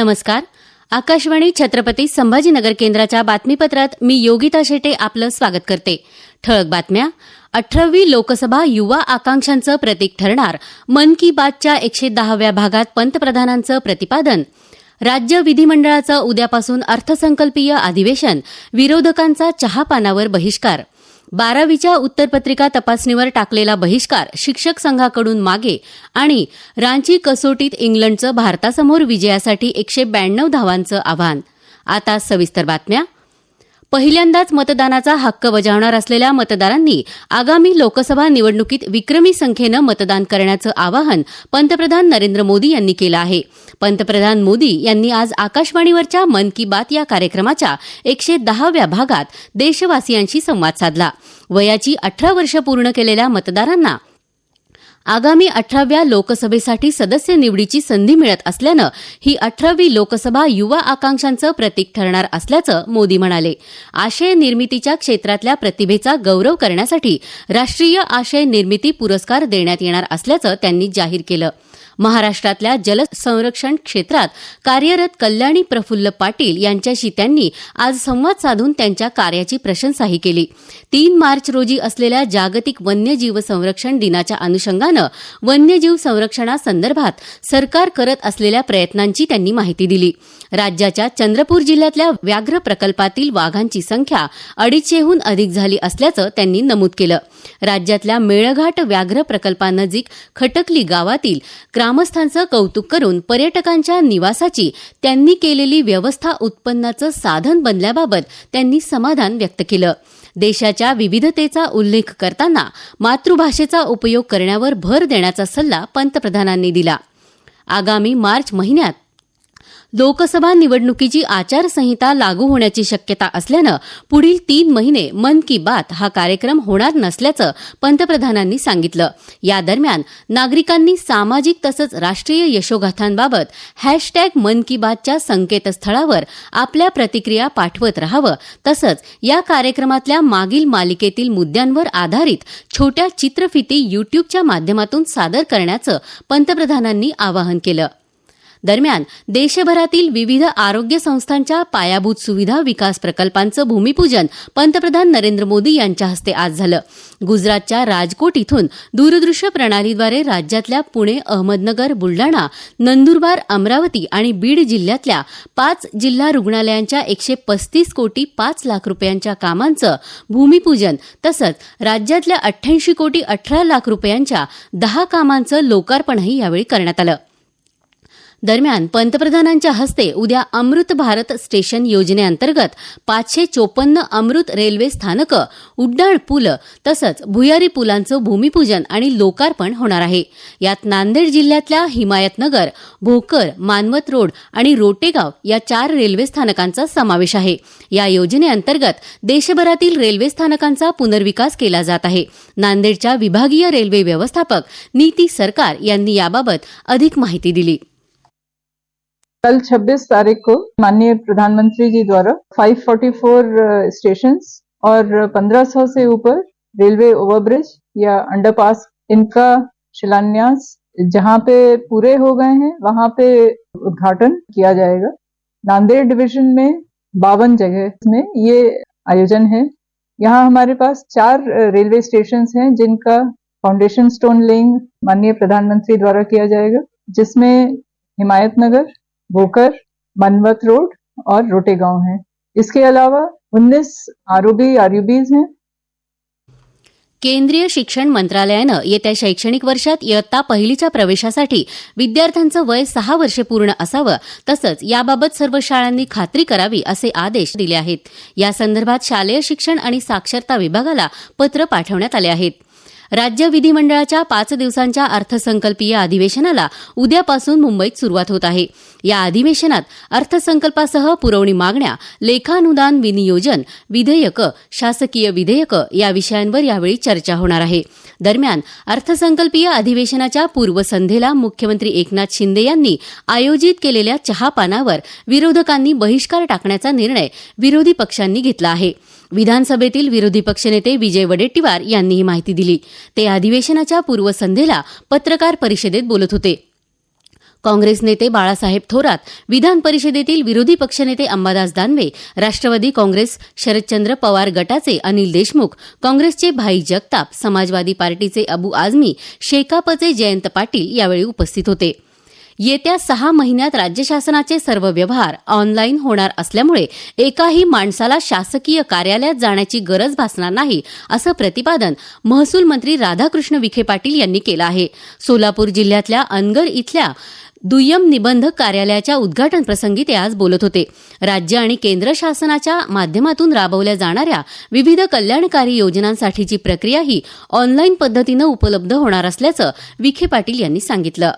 नमस्कार. आकाशवाणी छत्रपती संभाजीनगर केंद्राच्या बातमीपत्रात मी योगिता शेटे आपलं स्वागत करते. ठळक बातम्या. अठरावी लोकसभा युवा आकांक्षांचं प्रतीक ठरणार. मन की बातच्या एकशे दहाव्या भागात पंतप्रधानांचं प्रतिपादन. राज्य विधिमंडळाचं उद्यापासून अर्थसंकल्पीय अधिवेशन. विरोधकांचा चहापानावर बहिष्कार. बारावीच्या उत्तरपत्रिका तपासणीवर टाकलेला बहिष्कार शिक्षक संघाकडून मागे आणि रांची कसोटीत इंग्लंडचं भारतासमोर विजयासाठी एकशे ब्याण्णव धावांचं आव्हान. आता सविस्तर बातम्या पहिल्यांदाच मतदानाचा हक्क बजावणार असलेल्या मतदारांनी आगामी लोकसभा निवडणुकीत विक्रमी संख्येनं मतदान करण्याचं आवाहन पंतप्रधान नरेंद्र मोदी यांनी केलं आहे. पंतप्रधान मोदी यांनी आज आकाशवाणीवरच्या मन की बात या कार्यक्रमाच्या एकशे दहाव्या भागात देशवासियांशी संवाद साधला. वयाची अठरा वर्ष पूर्ण केलेल्या मतदारांना आगामी अठराव्या लोकसभेसाठी सदस्य निवडीची संधी मिळत असल्यानं ही अठरावी लोकसभा युवा आकांक्षांचं प्रतीक ठरणार असल्याचं मोदी म्हणाले. आशय निर्मितीच्या क्षेत्रातल्या प्रतिभेचा गौरव करण्यासाठी राष्ट्रीय आशय निर्मिती पुरस्कार देण्यात येणार असल्याचं त्यांनी जाहीर केलं. महाराष्ट्रातल्या जलसंरक्षण क्षेत्रात कार्यरत कल्याणी प्रफुल्ल पाटील यांच्याशी त्यांनी आज संवाद साधून त्यांच्या कार्याची प्रशंसाही केली. तीन मार्च रोजी असलेल्या जागतिक वन्यजीव संरक्षण दिनाच्या अनुषंगानं वन्यजीव संरक्षणासंदर्भात सरकार करत असलेल्या प्रयत्नांची त्यांनी माहिती दिली. राज्याच्या चंद्रपूर जिल्ह्यातल्या व्याघ्र प्रकल्पातील वाघांची संख्या अडीचशेहून अधिक झाली असल्याचं त्यांनी नमूद केलं. राज्यातल्या मेळघाट व्याघ्र प्रकल्पानजीक खटकली गावातील ग्रामस्थांचं कौतुक करून पर्यटकांच्या निवासाची त्यांनी केलेली व्यवस्था उत्पन्नाचं साधन बनल्याबाबत त्यांनी समाधान व्यक्त केलं. देशाच्या विविधतेचा उल्लेख करताना मातृभाषेचा उपयोग करण्यावर भर देण्याचा सल्ला पंतप्रधानांनी दिला. आगामी मार्च महिन्यात लोकसभा निवडणुकीची आचारसंहिता लागू होण्याची शक्यता असल्यानं पुढील तीन महिने मन की बात हा कार्यक्रम होणार नसल्याचं पंतप्रधानांनी सांगितलं. या दरम्यान नागरिकांनी सामाजिक तसंच राष्ट्रीय यशोगाथांबाबत हॅशटॅग मन की बातच्या संकेतस्थळावर आपल्या प्रतिक्रिया पाठवत राहावं. तसंच या कार्यक्रमातल्या मागील मालिकेतील मुद्द्यांवर आधारित छोट्या चित्रफिती युट्यूबच्या माध्यमातून सादर करण्याचं पंतप्रधानांनी आवाहन केलं. दरम्यान देशभरातील विविध आरोग्य संस्थांच्या पायाभूत सुविधा विकास प्रकल्पांचं भूमिपूजन पंतप्रधान नरेंद्र मोदी यांच्या हस्ते आज झालं. गुजरातच्या राजकोट इथून दूरदृश्य प्रणालीद्वारे राज्यातल्या पुणे अहमदनगर बुलडाणा नंदुरबार अमरावती आणि बीड जिल्ह्यातल्या पाच जिल्हा रुग्णालयांच्या एकशे पस्तीस कोटी पाच लाख रुपयांच्या कामांचं भूमिपूजन तसंच राज्यातल्या अठ्ठ्याऐंशी कोटी अठरा लाख रुपयांच्या दहा कामांचं लोकार्पणही यावेळी करण्यात आलं. दरम्यान पंतप्रधानांच्या हस्ते उद्या अमृत भारत स्टेशन योजनेअंतर्गत पाचशे चोपन्न अमृत रेल्वे स्थानकं उड्डाण पूल तसंच भुयारी पुलांचं भूमिपूजन आणि लोकार्पण होणार आहे. यात नांदेड जिल्ह्यातल्या हिमायतनगर भोकर मानवत रोड आणि रोटेगाव या चार रेल्वे स्थानकांचा समावेश आहे. या योजनेअंतर्गत देशभरातील रेल्वे स्थानकांचा पुनर्विकास केला जात आहे. नांदेडच्या विभागीय रेल्वे व्यवस्थापक नीती सरकार यांनी याबाबत अधिक माहिती दिली. कल 26 तारीख को माननीय प्रधानमंत्री जी द्वारा 544 स्टेशन और 1500 से ऊपर रेलवे ओवरब्रिज या अंडरपास इनका शिलान्यास जहाँ पे पूरे हो गए हैं, वहाँ पे उद्घाटन किया जाएगा। नांदेड़ डिवीज़न में बावन जगह में ये आयोजन है। यहाँ हमारे पास चार रेलवे स्टेशन हैं, जिनका फाउंडेशन स्टोन लेइंग माननीय प्रधानमंत्री द्वारा किया जाएगा, जिसमें हिमायतनगर भोकर मनवत रोड और रोटेगांव है। इसके अलावा 19 आरओबी आरयूबीज हैं। केंद्रीय शिक्षण मंत्रालयानं येत्या शैक्षणिक वर्षात इयत्ता पहिलीच्या प्रवेशासाठी विद्यार्थ्यांचं वय सहा वर्षे पूर्ण असावं तसंच याबाबत सर्व शाळांनी खात्री करावी असे आदेश दिले आहेत. यासंदर्भात शालेय शिक्षण आणि साक्षरता विभागाला पत्र पाठवण्यात आले आहेत. राज्य विधिमंडळाच्या पाच दिवसांच्या अर्थसंकल्पीय अधिवेशनाला उद्यापासून मुंबईत सुरुवात होत आहे. या अधिवेशनात अर्थसंकल्पासह पुरवणी मागण्या लेखानुदान विनियोजन विधेयकं शासकीय विधेयकं या विषयांवर यावेळी चर्चा होणार आहे. दरम्यान अर्थसंकल्पीय अधिवेशनाच्या पूर्वसंध्येला मुख्यमंत्री एकनाथ शिंदे यांनी आयोजित केलेल्या चहापानावर विरोधकांनी बहिष्कार टाकण्याचा निर्णय विरोधी पक्षांनी घेतला आहे. विधानसभेतील विरोधी पक्षनेते विजय वडेट्टीवार यांनी ही माहिती दिली. ते अधिवेशनाच्या पूर्वसंध्येला पत्रकार परिषदेत बोलत होते. काँग्रेस नेते बाळासाहेब थोरात विधान परिषदेतील विरोधी पक्षनेते अंबादास दानवे राष्ट्रवादी काँग्रेस शरदचंद्र पवार गटाचे अनिल देशमुख काँग्रेसचे भाई जगताप समाजवादी पार्टीचे अबू आझमी शेकापचे जयंत पाटील यावेळी उपस्थित होते. येत्या सहा महिन्यात राज्य शासनाचे सर्व व्यवहार ऑनलाईन होणार असल्यामुळे एकाही माणसाला शासकीय कार्यालयात जाण्याची गरज भासणार नाही असं प्रतिपादन महसूल मंत्री राधाकृष्ण विखे पाटील यांनी केलं आहे. सोलापूर जिल्ह्यातल्या अनगर इथल्या दुय्यम निबंधक कार्यालयाच्या उद्घाटन प्रसंगी ते आज बोलत होते. राज्य आणि केंद्र शासनाच्या माध्यमातून राबवल्या जाणाऱ्या विविध कल्याणकारी योजनांसाठीची प्रक्रियाही ऑनलाईन पद्धतीनं उपलब्ध होणार असल्याचं विखे पाटील यांनी सांगितलं.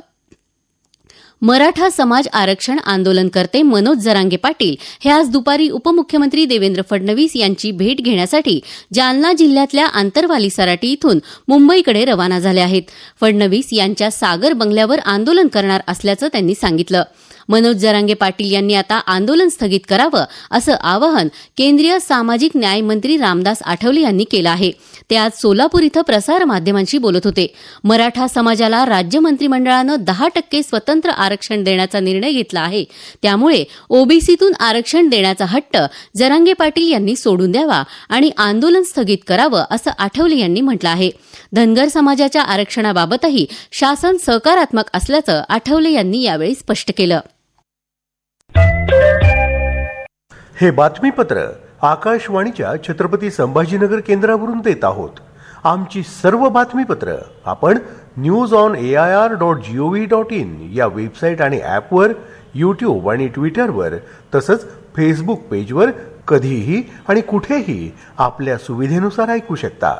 मराठा समाज आरक्षण आंदोलनकर्ते मनोज जरांगे पाटील हे आज दुपारी उपमुख्यमंत्री देवेंद्र फडणवीस यांची भेट घेण्यासाठी जालना जिल्ह्यातल्या आंतरवाली सराटी इथून मुंबईकडे रवाना झाले आहेत. फडणवीस यांच्या सागर बंगल्यावर आंदोलन करणार असल्याचं त्यांनी सांगितलं. मनोज जरांगे पाटील यांनी आता आंदोलन स्थगित करावं असं आवाहन केंद्रीय सामाजिक न्याय मंत्री रामदास आठवले यांनी केलं आहे. ते आज सोलापूर इथं प्रसार माध्यमांशी बोलत होते. मराठा समाजाला राज्य मंत्रिमंडळानं दहा टक्के स्वतंत्र आरक्षण देण्याचा निर्णय घेतला आहे. त्यामुळे ओबीसीतून आरक्षण देण्याचा हट्ट जरांगे पाटील यांनी सोडून द्यावा आणि आंदोलन स्थगित करावं असं आठवले यांनी म्हटलं आहे. धनगर समाजाच्या आरक्षणाबाबतही शासन सकारात्मक असल्याचं आठवले यांनी यावेळी स्पष्ट केलं. हे बातमीपत्र आकाशवाणीच्या छत्रपती संभाजीनगर केंद्रावरून देत आहोत. आमची सर्व बातमीपत्र आपण news on A I R dot G O V dot in या वेबसाईट आणि ॲपवर यूट्यूब आणि ट्विटरवर तसंच फेसबुक पेजवर कधीही आणि कुठेही आपल्या सुविधेनुसार ऐकू शकता.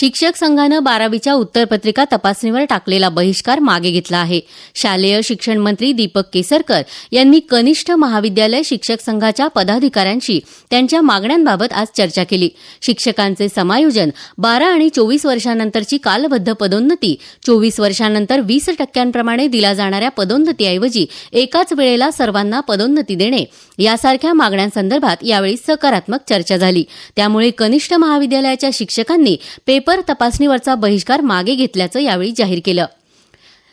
शिक्षक संघानं बारावीच्या उत्तरपत्रिका तपासणीवर टाकलेला बहिष्कार मागे घेतला आहे. शालेय शिक्षण मंत्री दीपक केसरकर यांनी कनिष्ठ महाविद्यालय शिक्षक संघाच्या पदाधिकाऱ्यांशी त्यांच्या मागण्यांबाबत आज चर्चा केली. शिक्षकांचे समायोजन बारा आणि चोवीस वर्षांनंतरची कालबद्ध पदोन्नती चोवीस वर्षांनंतर वीस टक्क्यांप्रमाणे दिल्या जाणाऱ्या पदोन्नतीऐवजी एकाच वेळेला सर्वांना पदोन्नती देणे यासारख्या मागण्यांसंदर्भात यावेळी सकारात्मक चर्चा झाली. त्यामुळे कनिष्ठ महाविद्यालयाच्या शिक्षकांनी पेपर तपासणीवरचा बहिष्कार मागे घेतल्याचं यावेळी जाहीर केलं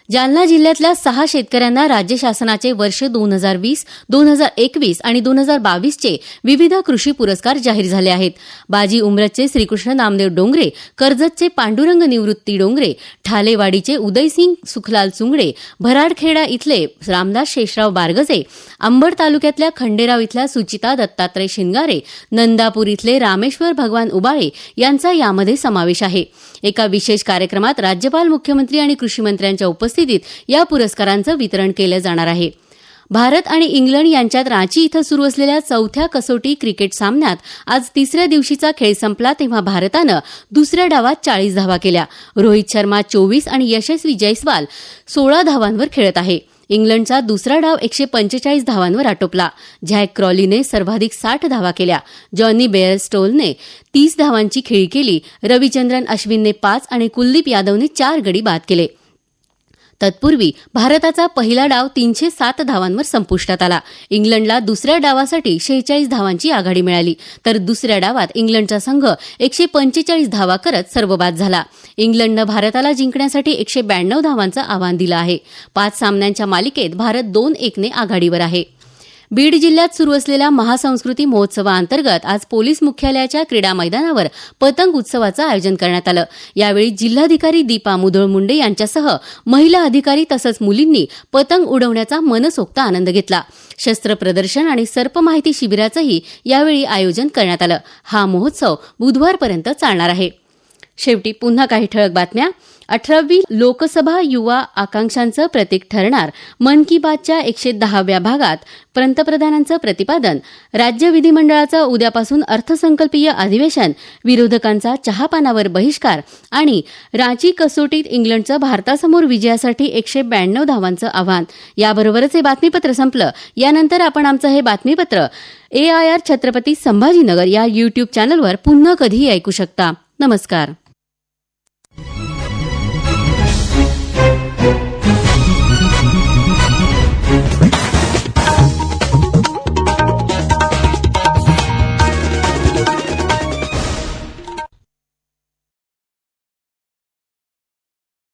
जालना जिल्ह्यातल्या सहा शेतकऱ्यांना राज्य शासनाचे वर्ष दोन हजार वीस दोन हजार एकवीस आणि दोन हजार बावीसचे विविध कृषी पुरस्कार जाहीर झाले आहेत. बाजी उमरतचे श्रीकृष्ण नामदेव डोंगरे कर्जतचे पांडुरंग निवृत्ती डोंगरे ठालेवाडीचे उदयसिंग सुखलाल चुंगडे भराडखेडा इथले रामदास शेषराव बारगजे अंबड तालुक्यातल्या खंडेराव इथल्या सुचिता दत्तात्रय शिंगारे नंदापूर इथले रामेश्वर भगवान उबाळे यांचा यामध्ये समावेश आहे. एका विशेष कार्यक्रमात राज्यपाल मुख्यमंत्री आणि कृषी मंत्र्यांच्या उपस्थितीत या पुरस्कारांचं वितरण केलं जाणार आहे. भारत आणि इंग्लंड यांच्यात रांची इथं सुरू असलेल्या चौथ्या कसोटी क्रिकेट सामन्यात आज तिसऱ्या दिवशीचा खेळ संपला तेव्हा भारतानं दुसऱ्या डावात चाळीस धावा केल्या. रोहित शर्मा चोवीस आणि यशस्वी जयस्वाल सोळा धावांवर खेळत आहे. इंग्लंडचा दुसरा डाव एकशे पंचेचाळीस धावांवर आटोपला. झॅक क्रॉलीने सर्वाधिक साठ धावा केल्या. जॉनी बेअरस्टोलने तीस धावांची खेळी केली. रविचंद्रन अश्विनने पाच आणि कुलदीप यादवने चार गडी बाद केले. तत्पूर्वी भारताचा पहिला डाव तीनशे सात धावांवर संपुष्टात आला. इंग्लंडला दुसऱ्या डावासाठी शेहेचाळीस धावांची आघाडी मिळाली. तर दुसऱ्या डावात इंग्लंडचा संघ एकशे पंचेचाळीस धावा करत सर्वबाद झाला. इंग्लंडनं भारताला जिंकण्यासाठी एकशे ब्याण्णव धावांचं आव्हान दिलं आहे. पाच सामन्यांच्या मालिकेत भारत दोन एकने आघाडीवर आहे. बीड जिल्ह्यात सुरू असलेल्या महासंस्कृती महोत्सवाअंतर्गत आज पोलीस मुख्यालयाच्या क्रीडा मैदानावर पतंग उत्सवाचं आयोजन करण्यात आलं. यावेळी जिल्हाधिकारी दीपा मुधोळ मुंडे यांच्यासह महिला अधिकारी तसंच मुलींनी पतंग उडवण्याचा मनसोक्त आनंद घेतला. शस्त्र प्रदर्शन आणि सर्प माहिती शिबिराचंही यावेळी आयोजन करण्यात आलं. हा महोत्सव बुधवारपर्यंत चालणार आहे. शेवटी पुन्हा काही ठळक बातम्या. अठरावी लोकसभा युवा आकांक्षांचं प्रतीक ठरणार. मन की बातच्या एकशे दहाव्या भागात पंतप्रधानांचं प्रतिपादन. राज्य विधिमंडळाचं उद्यापासून अर्थसंकल्पीय अधिवेशन. विरोधकांचा चहापानावर बहिष्कार. आणि रांची कसोटीत इंग्लंडचं भारतासमोर विजयासाठी एकशे ब्याण्णव धावांचं आव्हान. याबरोबरच हे बातमीपत्र संपलं. यानंतर आपण आमचं हे बातमीपत्र. A I R Chhatrapati Sambhajinagar या यूट्यूब चॅनलवर पुन्हा कधीही ऐकू शकता. नमस्कार.